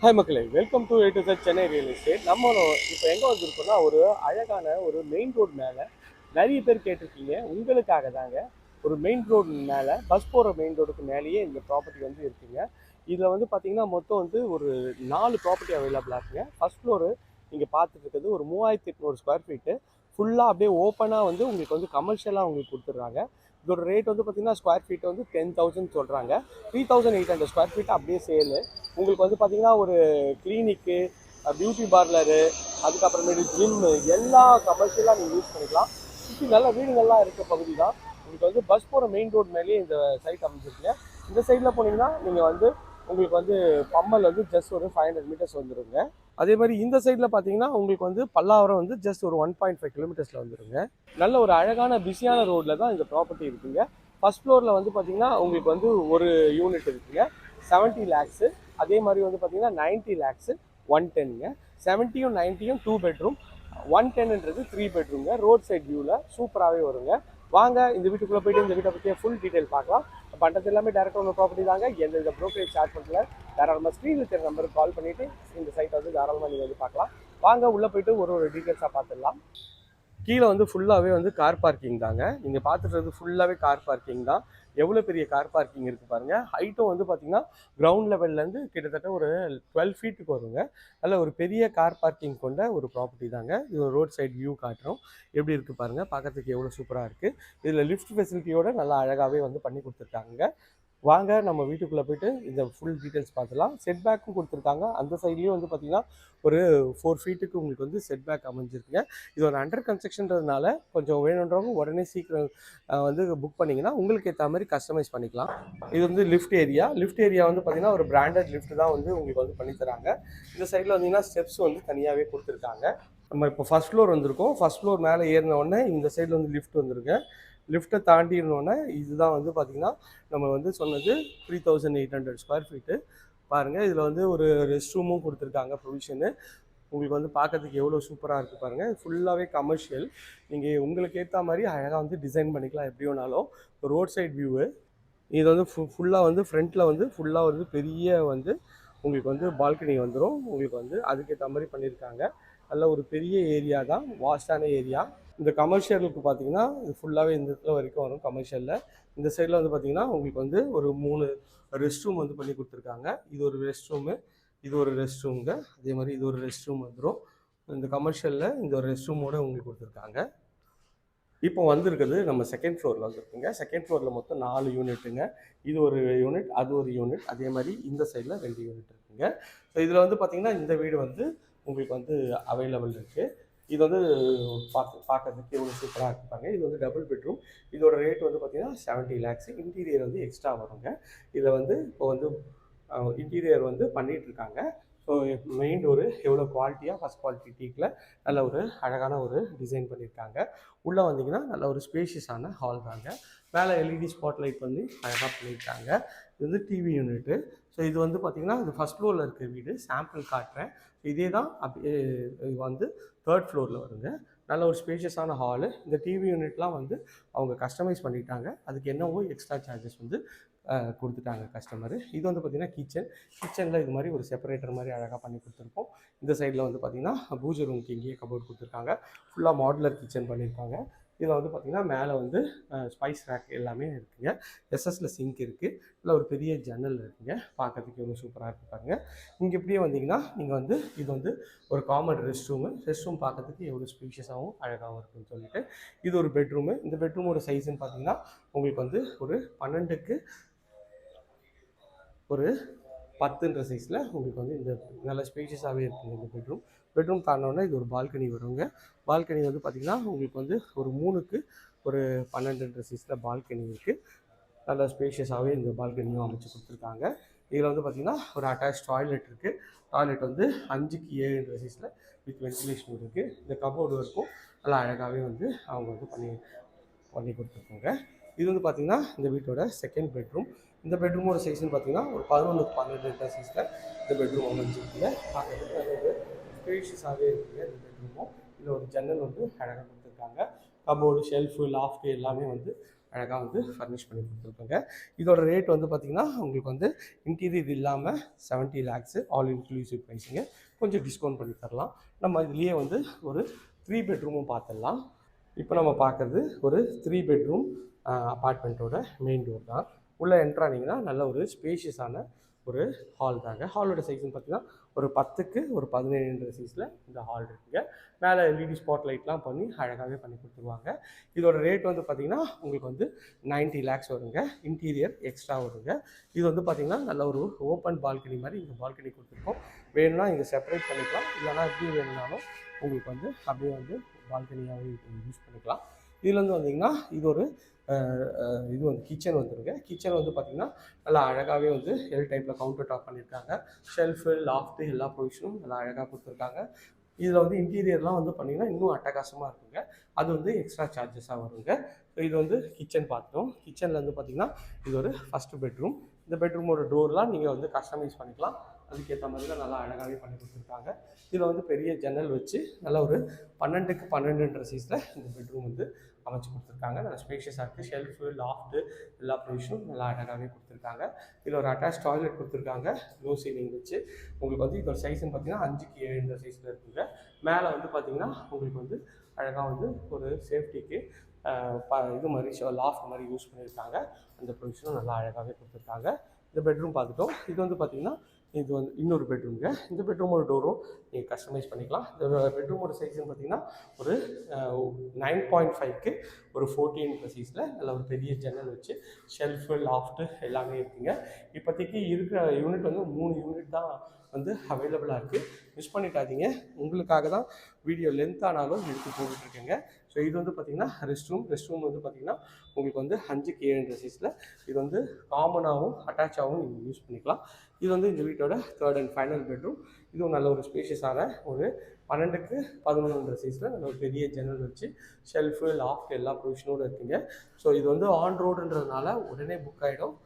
Hi மக்களே. Welcome to A to Chennai real estate நம்ம இப்போ எங்கே வந்திருக்கோம்னா ஒரு அழகான ஒரு மெயின் ரோடு மேலே நிறைய பேர் கேட்டிருக்கீங்க. உங்களுக்காக தாங்க ஒரு மெயின் ரோடு மேலே பஸ் போகிற மெயின் ரோடுக்கு மேலேயே இந்த ப்ராப்பர்ட்டி வந்து இருக்குங்க. இதில் வந்து பார்த்தீங்கன்னா மொத்தம் வந்து ஒரு நாலு ப்ராப்பர்ட்டி அவைலபிளாக இருக்குங்க. ஃபஸ்ட் ஃப்ளோரு நீங்கள் பார்த்துட்டு இருக்கிறது ஒரு மூவாயிரத்தி எட்நூறு ஸ்கொயர் ஃபீட்டு ஃபுல்லாக அப்படியே ஓப்பனாக வந்து உங்களுக்கு வந்து கமர்ஷியலாக உங்களுக்கு கொடுத்துட்றாங்க. இதோட ரேட் வந்து பார்த்தீங்கன்னா ஸ்கொயர் ஃபீட் வந்து டென் தௌசண்ட் சொல்கிறாங்க three thousand eight hundred square feet அப்படியே சேலு உங்களுக்கு வந்து பார்த்தீங்கன்னா ஒரு கிளினிக்கு பியூட்டி பார்லரு அதுக்கப்புறமேட்டு ஜிம்மு எல்லா கமர்ஷியலாக நீங்கள் யூஸ் பண்ணிக்கலாம். சுற்றி நல்ல வீடுகள்லாம் இருக்க பகுதி தான். உங்களுக்கு வந்து பஸ் போகிற மெயின் ரோட் மேலேயே இந்த சைட் அமைஞ்சிருக்குங்க இந்த சைடில் போனீங்கன்னா நீங்கள் வந்து உங்களுக்கு வந்து பம்மல் வந்து ஜஸ்ட் ஒரு ஃபைவ் ஹண்ட்ரட் மீட்டர்ஸ் வந்துடுங்க அதே மாதிரி இந்த சைடில் பார்த்தீங்கன்னா உங்களுக்கு வந்து பல்லாவரம் வந்து ஜஸ்ட் ஒரு ஒன் பாயிண்ட் ஃபைவ் கிலோமீட்டர்ஸில் வந்துடுங்க நல்ல ஒரு அழகான பிஸியான ரோட்டில் தான் இந்த ப்ராப்பர்ட்டி இருக்குங்க. ஃபஸ்ட் ஃப்ளோரில் வந்து பார்த்தீங்கன்னா உங்களுக்கு வந்து ஒரு யூனிட் இருக்குங்க. செவன்ட்டி லேக்ஸு அதே மாதிரி வந்து பார்த்தீங்கன்னா நைன்ட்டி லேக்ஸு ஒன் டென்னுங்க செவன்ட்டியும் நைன்ட்டியும் டூ பெட்ரூம் ஒன் டென்ன்றது த்ரீ பெட்ரூம்ங்க ரோட் சைட் வியூவில் சூப்பராகவே வருங்க. வாங்க இந்த வீட்டுக்குள்ளே போயிட்டு இந்த வீட்டை பற்றிய ஃபுல் டீட்டெயில் பார்க்கலாம். பண்ணுறது எல்லாமே டேரெக்டாக உங்கள் ப்ராப்பர்ட்டி தாங்க. எந்த இந்த ப்ரோக்கரேஜ் சார்ஜ் பண்ணல தாராளமாக ஸ்க்ரீனில் தெரிய நம்பருக்கு கால் பண்ணிவிட்டு இந்த சைட்டை வந்து தாராளமாக நீங்கள் வந்து பார்க்கலாம். வாங்க உள்ளே போயிட்டு ஒரு ஒரு டீட்டெயில்ஸாக பார்த்துடலாம். கீழே வந்து ஃபுல்லாகவே வந்து கார் பார்க்கிங் தாங்க. நீங்கள் பார்த்துட்டு ஃபுல்லாகவே கார் பார்க்கிங் தான். எவ்வளோ பெரிய கார் பார்க்கிங் இருக்குது பாருங்கள் ஹைட்டும் வந்து பார்த்தீங்கன்னா கிரவுண்ட் லெவல்லேருந்து கிட்டத்தட்ட ஒரு டுவெல் ஃபீட்டுக்கு வருங்க. நல்ல ஒரு பெரிய கார் பார்க்கிங் கொண்ட ஒரு ப்ராப்பர்ட்டி தாங்க. இது ஒரு ரோட் சைடு வியூ காட்டுறோம். எப்படி இருக்குது பாருங்கள் பார்க்கறதுக்கு எவ்வளோ சூப்பராக இருக்குது இதில் லிஃப்ட் ஃபெசிலிட்டியோட நல்லா அழகாகவே வந்து பண்ணி கொடுத்துருக்காங்க வாங்க நம்ம வீட்டுக்குள்ளே போயிட்டு இந்த ஃபுல் டீட்டெயில்ஸ் பார்த்துலாம். செட் பேக்கும் கொடுத்துருக்காங்க. அந்த சைட்லேயும் வந்து பார்த்திங்கன்னா ஒரு ஃபோர் ஃபீட்டுக்கு உங்களுக்கு வந்து செட் பேக் அமைஞ்சிருக்குங்க. இது ஒரு அண்டர் கன்ஸ்ட்ரக்ஷன்றதுனால கொஞ்சம் வேணுன்றவங்க உடனே சீக்கிரம் வந்து புக் பண்ணிங்கன்னா உங்களுக்கு ஏற்ற மாதிரி கஸ்டமைஸ் பண்ணிக்கலாம். இது வந்து லிஃப்ட் ஏரியா லிஃப்ட் ஏரியா வந்து பார்த்திங்கன்னா ஒரு பிராண்டட் லிஃப்ட் தான் வந்து உங்களுக்கு வந்து பண்ணித்தராங்க இந்த சைடில் வந்தீங்கன்னா ஸ்டெப்ஸ் வந்து தனியாகவே கொடுத்துருக்காங்க. நம்ம இப்போ ஃபஸ்ட் ஃப்ளோர் வந்திருக்கோம். ஃபர்ஸ்ட் ஃப்ளோர் மேலே ஏறின உடனே இந்த சைடில் வந்து லிஃப்ட் வந்திருக்கு. லிஃப்ட்டை தாண்டினோடனே இதுதான் வந்து பார்த்திங்கன்னா நம்ம வந்து சொன்னது three thousand eight hundred square feet பாருங்கள் இதில் வந்து ஒரு ரெஸ்ட் ரூமும் கொடுத்துருக்காங்க ப்ரொவிஷனு உங்களுக்கு வந்து பார்க்கறதுக்கு எவ்வளோ சூப்பராக இருக்குது பாருங்கள் ஃபுல்லாகவே கமர்ஷியல் நீங்கள் உங்களுக்கு ஏற்ற மாதிரி அழகாக வந்து டிசைன் பண்ணிக்கலாம் எப்படி வேணாலும். ரோட் சைட் வியூவு இது வந்து ஃபு ஃபுல்லாக வந்து ஃப்ரண்ட்டில் வந்து ஃபுல்லாக வந்து பெரிய வந்து உங்களுக்கு வந்து பால்கனி வந்துடும் உங்களுக்கு வந்து அதுக்கேற்ற மாதிரி பண்ணியிருக்காங்க நல்ல ஒரு பெரிய ஏரியா தான் வாஸ்டான ஏரியா இந்த கமர்ஷியலுக்கு பார்த்தீங்கன்னா இது ஃபுல்லாகவே இந்த இடத்துல வரைக்கும் வரும் கமர்ஷியலில் இந்த சைடில் வந்து பார்த்தீங்கன்னா உங்களுக்கு வந்து ஒரு மூணு ரெஸ்ட் ரூம் வந்து பண்ணி கொடுத்துருக்காங்க. இது ஒரு ரெஸ்ட் ரூமு இது ஒரு ரெஸ்ட் ரூமுங்க அதே மாதிரி இது ஒரு ரெஸ்ட் ரூம் வந்துடும் இந்த கமர்ஷியலில் இந்த ஒரு ரெஸ்ட் ரூமோட உங்களுக்கு கொடுத்துருக்காங்க. இப்போ வந்திருக்குது நம்ம செகண்ட் ஃப்ளோரில் வந்திருக்குங்க. செகண்ட் ஃப்ளோரில் மொத்தம் நாலு யூனிட்டுங்க இது ஒரு யூனிட் அது ஒரு யூனிட் அதே மாதிரி இந்த சைடில் ரெண்டு யூனிட் இருக்குங்க. ஸோ இதில் வந்து பார்த்தீங்கன்னா இந்த வீடு வந்து உங்களுக்கு வந்து அவைலபிள் இருக்குது இது வந்து பார்க்க பார்க்கறதுக்கு எவ்வளோ சூப்பராக இருப்பாங்க இது வந்து டபுள் பெட்ரூம் இதோட ரேட் வந்து பார்த்தீங்கன்னா செவன்ட்டி லேக்ஸ் இன்டீரியர் வந்து எக்ஸ்ட்ரா வருங்க. இதில் வந்து இப்போ வந்து இன்டீரியர் வந்து பண்ணிகிட்ருக்காங்க ஸோ மெயின் டோரு எவ்வளோ குவாலிட்டியாக ஃபஸ்ட் குவாலிட்டி டீக்கில் நல்ல ஒரு அழகான ஒரு டிசைன் பண்ணியிருக்காங்க உள்ளே வந்தீங்கன்னா நல்ல ஒரு ஸ்பேஷியஸான ஹால் தாங்க. மேலே எல்இடி ஸ்பாட் லைட் வந்து அழகாக பண்ணியிருக்காங்க இது வந்து டிவி யூனிட்டு ஸோ இது வந்து பார்த்திங்கன்னா இது ஃபஸ்ட் ஃப்ளோரில் இருக்க வீடு. சாம்பிள் காட்டுறேன். இதே தான் அப்படியே இது வந்து தேர்ட் ஃப்ளோரில் வருங்க. நல்ல ஒரு ஸ்பேஷியஸான ஹாலு இந்த டிவி யூனிட்லாம் வந்து அவங்க கஸ்டமைஸ் பண்ணிட்டாங்க அதுக்கு என்னவோ எக்ஸ்ட்ரா சார்ஜஸ் வந்து கொடுத்துட்டாங்க கஸ்டமரு இது வந்து பார்த்திங்கன்னா கிச்சன் கிச்சனில் இது மாதிரி ஒரு செப்பரேட்டர் மாதிரி அழகாக பண்ணி கொடுத்துருக்கோம். இந்த சைடில் வந்து பார்த்திங்கன்னா பூஜை ரூம்க்கு இங்கேயே கபோர்ட் கொடுத்துருக்காங்க. ஃபுல்லாக மாடுலர் கிச்சன் பண்ணியிருக்காங்க. இதில் வந்து பார்த்திங்கன்னா மேலே வந்து ஸ்பைஸ் ரேக் எல்லாமே இருக்குங்க. எஸ்எஸ்ல சிங்க் இருக்குது இல்லை ஒரு பெரிய ஜன்னல் இருக்குங்க. பார்க்கறதுக்கு எவ்வளோ சூப்பராக இருக்கு பாருங்கள் இங்கே இப்படியே வந்தீங்கன்னா நீங்கள் வந்து இது வந்து ஒரு common rest room rest room பார்க்கறதுக்கு எவ்வளோ ஸ்பீஷியஸாகவும் அழகாகவும் இருக்குன்னு சொல்லிட்டு இது ஒரு பெட்ரூமு இந்த பெட்ரூமோட சைஸ்ன்னு பார்த்தீங்கன்னா உங்களுக்கு வந்து ஒரு பன்னெண்டுக்கு ஒரு பத்துன்ற சைஸில் உங்களுக்கு வந்து இந்த நல்ல ஸ்பேஷியஸாகவே இருக்குங்க இந்த பெட்ரூம் பெட்ரூம் தாண்டினோன்னா இது ஒரு பால்கனி வருங்க. பால்கனி வந்து பார்த்திங்கன்னா உங்களுக்கு வந்து ஒரு மூணுக்கு ஒரு பன்னெண்டுன்ற சைஸில் பால்கனி இருக்குது நல்ல ஸ்பேஷியஸாகவே இந்த பால்கனியும் அமைச்சு கொடுத்துருக்காங்க. இதில் வந்து பார்த்திங்கன்னா ஒரு அட்டாச் டாய்லெட் இருக்குது டாய்லெட் வந்து அஞ்சுக்கு ஏழுன்ற சைஸில் வித் வென்டிலேஷன் இருக்குது இந்த கபோர்டு இருக்கும் நல்லா அழகாகவே வந்து அவங்க வந்து பண்ணி பண்ணி கொடுத்துருக்காங்க. இது வந்து பார்த்திங்கன்னா இந்த வீட்டோட செகண்ட் பெட்ரூம் இந்த பெட்ரூமோட சைஸ்னு பார்த்தீங்கன்னா ஒரு பதினொன்றுக்கு பன்னெண்டு சைஸில் இந்த பெட்ரூம் அமைஞ்சிருக்குங்க பார்க்கறதுக்கு ஒரு ஸ்பேஷியஸாகவே இருக்குங்க இந்த பெட்ரூமும் இதில் ஒரு ஜன்னல் வந்து அழகாக கொடுத்துருக்காங்க. கபோர்டு ஷெல்ஃபு லாஃப்ட்டு எல்லாமே வந்து அழகாக வந்து ஃபர்னிஷ் பண்ணி கொடுத்துருக்கோங்க. இதோட ரேட் வந்து பார்த்திங்கன்னா உங்களுக்கு வந்து இன்டீரியர் இல்லாமல் செவன்ட்டி லேக்ஸு ஆல் இன்க்ளூசிவ் ப்ரைஸுங்க கொஞ்சம் டிஸ்கவுண்ட் பண்ணி தரலாம். நம்ம இதுலேயே வந்து ஒரு த்ரீ பெட்ரூமும் பார்த்துடலாம் இப்போ நம்ம பார்க்குறது ஒரு த்ரீ பெட்ரூம் அப்பார்ட்மெண்ட்டோட மெயின் டோர் தான். உள்ளே என்ட்ரானிங்கன்னா நல்ல ஒரு ஸ்பேஷியஸான ஒரு ஹால் தாங்க. ஹாலோட சைஸ்னு பார்த்தீங்கன்னா ஒரு பத்துக்கு ஒரு பதினேழுன்ற சைஸில் இந்த ஹால் இருக்குங்க. மேலே எல்இடி ஸ்பாட் லைட்லாம் பண்ணி அழகாகவே பண்ணி கொடுத்துருவாங்க. இதோட ரேட் வந்து பார்த்திங்கன்னா உங்களுக்கு வந்து 90 லேக்ஸ் வருங்க. இன்டீரியர் எக்ஸ்ட்ரா வருங்க. இது வந்து பார்த்திங்கன்னா நல்ல ஒரு ஓப்பன் பால்கனி மாதிரி இங்கே பால்கனி கொடுத்துருக்கோம். வேணும்னா இங்கே செப்பரேட் பண்ணிக்கலாம். இல்லைனா எப்படி வேணும்னாலும் உங்களுக்கு வந்து அப்படியே வந்து பால்கனியாகவே யூஸ் பண்ணிக்கலாம். இதுலேருந்து வந்தீங்கன்னா இது ஒரு இது வந்து கிச்சன் வந்துருங்க கிச்சன் வந்து பார்த்திங்கன்னா நல்லா அழகாகவே வந்து எல் டைப்பில் கவுண்டர் டாப் பண்ணியிருக்காங்க. ஷெல்ஃபு லாஃப்ட்டு எல்லா ப்ரொவிஷனும் நல்லா அழகாக கொடுத்துருக்காங்க. இதில் வந்து இன்டீரியர்லாம் வந்து பார்த்திங்கன்னா இன்னும் அட்டகாசமாக இருக்குங்க. அது வந்து எக்ஸ்ட்ரா சார்ஜஸாக வருங்க. ஸோ இது வந்து கிச்சன் பார்த்தோம் கிச்சனில் வந்து பார்த்தீங்கன்னா இது ஒரு ஃபஸ்ட்டு பெட்ரூம் இந்த பெட்ரூமோட டோர்லாம் நீங்கள் வந்து கஸ்டமைஸ் பண்ணிக்கலாம். அதுக்கேற்ற மாதிரி தான் நல்லா அழகாகவே பண்ணி கொடுத்துருக்காங்க. இதில் வந்து பெரிய ஜன்னல் வச்சு நல்ல ஒரு பன்னெண்டுக்கு பன்னெண்டுன்ற சைஸில் இந்த பெட்ரூம் வந்து அமைச்சு கொடுத்துருக்காங்க. நல்லா ஸ்பேஷியஸாக இருக்குது ஷெல்ஃபு லாஃப்ட்டு எல்லா ப்ரொவிஷனும் நல்லா அழகாகவே கொடுத்துருக்காங்க. இதில் ஒரு அட்டாச் டாய்லெட் கொடுத்துருக்காங்க. லோ சீலிங் வச்சு. உங்களுக்கு வந்து இதோட சைஸ்னு பார்த்தீங்கன்னா அஞ்சுக்கு ஏழுன்ற சைஸில் இருக்குங்க. மேலே வந்து பார்த்தீங்கன்னா உங்களுக்கு வந்து அழகாக வந்து ஒரு சேஃப்டிக்கு இது மாதிரி லாஃப்ட் மாதிரி யூஸ் பண்ணியிருக்காங்க. அந்த ப்ரொவிஷனும் நல்லா அழகாகவே கொடுத்துருக்காங்க. இந்த பெட்ரூம் பார்த்துட்டோம். இது வந்து பார்த்தீங்கன்னா இது வந்து இன்னொரு பெட்ரூம்ங்க இந்த பெட்ரூமோட டோரும் நீங்கள் கஸ்டமைஸ் பண்ணிக்கலாம். இந்த பெட்ரூமோட சைஸ்னு பார்த்தீங்கன்னா ஒரு நைன் பாயிண்ட் ஃபைவ்க்கு ஒரு ஃபோர்டீன் சைஸில் நல்ல ஒரு பெரிய ஜன்னல் வச்சு ஷெல்ஃபு லாஃப்ட்டு எல்லாமே இருக்குங்க. இப்போதைக்கு இருக்கிற யூனிட் வந்து மூணு யூனிட் தான் வந்து அவைலபிளாக இருக்குது மிஸ் பண்ணிட்டாதீங்க உங்களுக்காக தான் வீடியோ லென்த் ஆனாலும் எடுத்து போட்டுட்ருக்கேங்க ஸோ இது வந்து பார்த்திங்கன்னா ரெஸ்ட் ரூம் ரெஸ்ட் ரூம் வந்து பார்த்திங்கன்னா உங்களுக்கு வந்து அஞ்சுக்கு ஏழு சைஸில் இது வந்து காமனாகவும் அட்டாச்சாகவும் நீங்கள் யூஸ் பண்ணிக்கலாம். இது வந்து இந்த வீட்டோட தேர்ட் அண்ட் ஃபைனல் பெட்ரூம் இதுவும் நல்ல ஒரு ஸ்பேஷியஸான ஒரு பன்னெண்டுக்கு பதினொன்றுன்ற சைஸில் நல்ல ஒரு பெரிய ஜன்னல் வச்சு ஷெல்ஃபு லாஃப்ட் எல்லா ப்ரொவிஷனோடு இருக்குங்க. ஸோ இது வந்து ஆன் ரோடுன்றதுனால உடனே புக் ஆகிடும்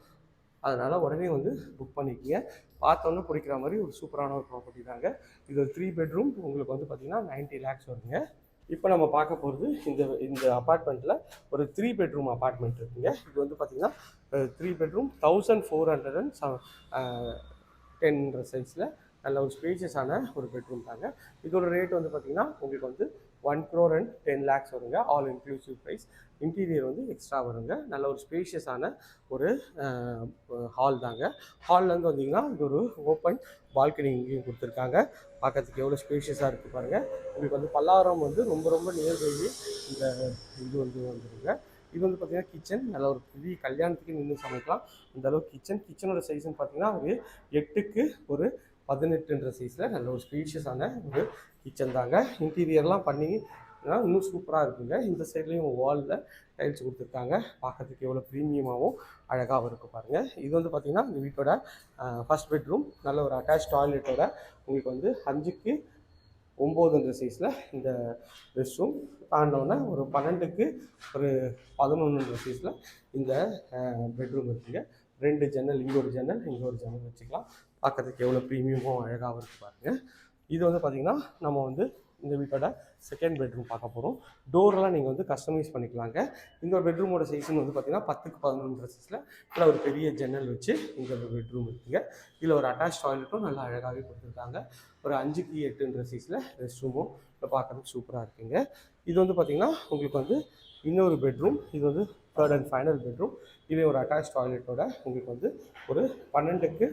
அதனால் உடனே வந்து புக் பண்ணிக்கங்க. பார்த்தோன்னே பிடிக்கிற மாதிரி ஒரு சூப்பரான ஒரு ப்ராப்பர்ட்டி தாங்க. இது ஒரு த்ரீ பெட்ரூம் உங்களுக்கு வந்து பார்த்தீங்கன்னா 90 லேக்ஸ் வருங்க. இப்போ நம்ம பார்க்க போகிறது இந்த இந்த அப்பார்ட்மெண்ட்டில் ஒரு த்ரீ பெட்ரூம் அப்பார்ட்மெண்ட் இருக்குங்க. இது வந்து பார்த்திங்கன்னா three bedroom thousand four hundred and டென்ற சைஸில் நல்ல ஒரு ஸ்பேசியஸான ஒரு பெட்ரூம் தாங்க. இதோட ரேட் வந்து பார்த்தீங்கன்னா உங்களுக்கு வந்து one crore and ten lakhs வருங்க. ஆல் இன்க்ளூசிவ் ப்ரைஸ் இன்டீரியர் வந்து எக்ஸ்ட்ரா வருங்க. நல்ல ஒரு ஸ்பேஷியஸான ஒரு ஹால் தாங்க. ஹால்லேருந்து வந்தீங்கன்னா இது ஒரு ஓப்பன் பால்கனி இங்கேயும் கொடுத்துருக்காங்க. பார்க்கறதுக்கு எவ்வளோ ஸ்பேஷியஸாக இருக்குது பாருங்கள் உங்களுக்கு வந்து பல்லாரம் வந்து ரொம்ப ரொம்ப நியர்பை இந்த இது வந்து வந்துருங்க. இது வந்து பார்த்தீங்கன்னா கிச்சன் நல்ல ஒரு பெரிய கல்யாணத்துக்கு நின்று சமைக்கலாம். அந்தளவுக்கு கிச்சன் கிச்சனோட சைஸ்னு பார்த்தீங்கன்னா ஒரு எட்டுக்கு ஒரு பதினெட்டுன்ற சைஸில் நல்ல ஒரு ஸ்பீஷியஸான ஒரு கிச்சன் தாங்க. இன்டீரியர்லாம் பண்ணி இன்னும் சூப்பராக இருக்குங்க. இந்த சைட்லேயும் வாலில் டைல்ஸ் கொடுத்துருக்காங்க. பார்க்கறதுக்கு எவ்வளோ ப்ரீமியமாகவும் அழகாகவும் இருக்கும் பாருங்கள் இது வந்து பார்த்திங்கன்னா இந்த வீட்டோட ஃபர்ஸ்ட் பெட்ரூம் நல்ல ஒரு அட்டாச் டாய்லெட்டோட உங்களுக்கு வந்து அஞ்சுக்கு ஒம்போதுன்ற சைஸில் இந்த ரெஸ்ட் ரூம் தாண்டினோடனே ஒரு பன்னெண்டுக்கு ஒரு பதினொன்றுன்ற சைஸில் இந்த பெட்ரூம் இருக்குங்க. ரெண்டு ஜன்னல் இங்கே ஒரு ஜன்னல் இங்கே ஒரு ஜன்னல் வச்சுக்கலாம் பார்க்கறதுக்கு எவ்வளோ ப்ரீமியமும் அழகாகவும் இருக்குது பாருங்கள் இது வந்து பார்த்திங்கன்னா நம்ம வந்து இந்த வீட்டோட செகண்ட் பெட்ரூம் பார்க்க போகிறோம் டோர்லாம் நீங்கள் வந்து கஸ்டமைஸ் பண்ணிக்கலாங்க. இந்த ஒரு பெட்ரூமோட சைஸ்னு வந்து பார்த்திங்கன்னா பத்துக்கு பதினொன்று சைஸில் இதில் ஒரு பெரிய ஜன்னல் வச்சு இந்த ஒரு பெட்ரூம் இருக்குங்க. இதில் ஒரு அட்டாச் டாய்லெட்டும் நல்லா அழகாகவே கொடுத்துருக்காங்க. ஒரு அஞ்சுக்கு எட்டுன்ற சைஸில் ரெஸ்ட் ரூமும் இப்போ பார்க்கறதுக்கு சூப்பராக இருக்குங்க. இது வந்து பார்த்திங்கன்னா உங்களுக்கு வந்து இன்னொரு பெட்ரூம் இது வந்து தேர்ட் அண்ட் ஃபைனல் பெட்ரூம் இதே ஒரு அட்டாச் டாய்லெட்டோட உங்களுக்கு வந்து ஒரு பன்னெண்டுக்கு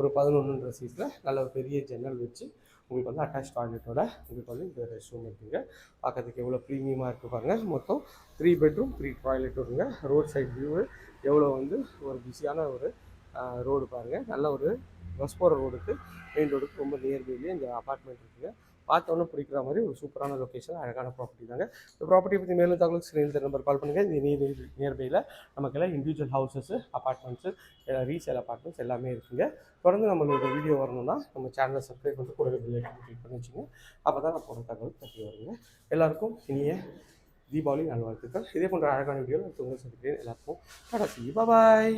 ஒரு பதினொன்றுன்ற சீஸில் நல்ல ஒரு பெரிய ஜன்னல் வச்சு உங்களுக்கு வந்து அட்டாச் டாய்லெட்டோட உங்களுக்கு வந்து இந்த ரெஸ்ட் ரூம் இருக்குங்க. பார்க்கறதுக்கு எவ்வளோ ப்ரீமியமாக இருக்குது பாருங்கள் மொத்தம் த்ரீ பெட்ரூம் த்ரீ டாய்லெட் வருங்க ரோட் சைட் வியூவு எவ்வளோ வந்து ஒரு பிஸியான ஒரு ரோடு பாருங்கள் நல்ல ஒரு பஸ் போகிற ரோடுக்கு மெயின் ரோடுக்கு ரொம்ப நியர்பைலேயே இந்த அப்பார்ட்மெண்ட் இருக்குங்க. பார்த்தோன்னே பிடிக்கிற மாதிரி ஒரு சூப்பரான லொக்கேஷன் அழகான ப்ராப்பர்ட்டி தாங்க. இந்த ப்ராப்பர்ட்டி பற்றி மேலும் தகவலுக்கு ஸ்க்ரீன் நம்பர் கால் பண்ணுங்கள் இந்த நியர் நியர்பையில் நமக்கெல்லாம் individual houses apartments resale apartments எல்லாமே இருக்குங்க. தொடர்ந்து நம்மளோட வீடியோ வரணும்னா நம்ம சேனலை சப்ஸ்கிரைப் பண்ணிட்டு கூட பில்லை கிளிக் பண்ணி வச்சுங்க. அப்போ தான் நான் போகிற தகவல் தட்டி வருங்க. எல்லாருக்கும் இனிய தீபாவளி நல்வாழ்த்துக்கள். இதே போன்ற அழகான வீடியோ நான் உங்களை சந்திக்கிறேன். எல்லாருக்கும் கடைசி பாய்